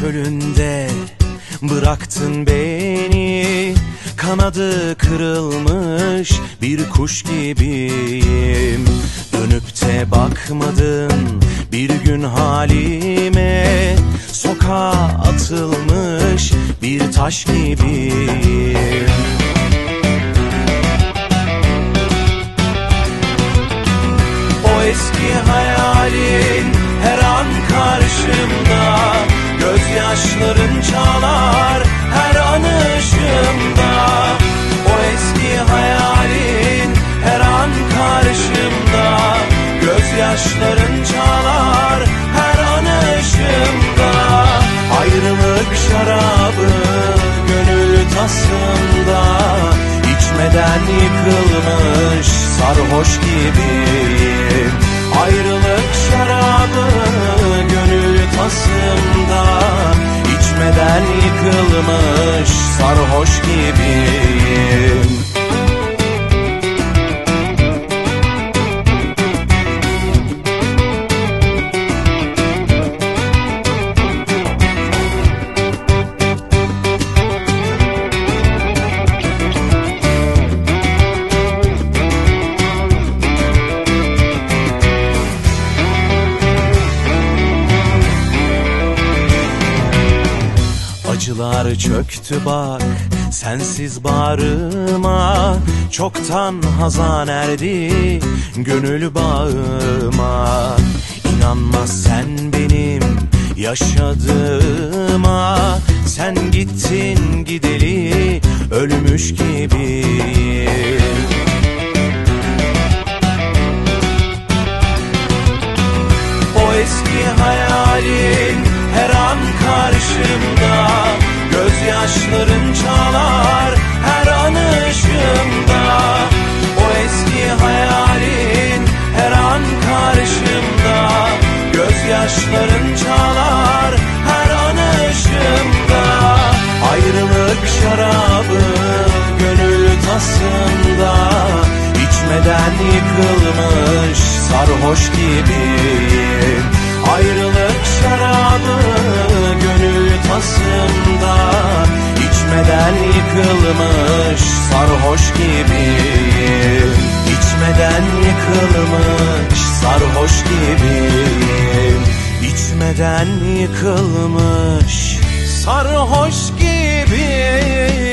Çölünde bıraktın beni. Kanadı kırılmış bir kuş gibiyim. Dönüp de bakmadın bir gün halime. Sokağa atılmış bir taş gibiyim Gözyaşların çalar her an ışığımda. Ayrılık şarabı gönül tasında İçmeden yıkılmış sarhoş gibiyim. Ayrılık şarabı gönül tasımda İçmeden yıkılmış sarhoş gibiyim Acılar çöktü bak sensiz bağrıma. Çoktan hazan erdi gönül bağıma. İnanmaz sen benim yaşadığıma. Sen gittin gideli ölmüş gibiyim Ayrılık şarabı gönül tasında İçmeden yıkılmış sarhoş gibiyim Ayrılık şarabı gönül tasımda İçmeden yıkılmış sarhoş gibiyim İçmeden yıkılmış sarhoş gibiyim İçmeden yıkılmış sarhoş gibi.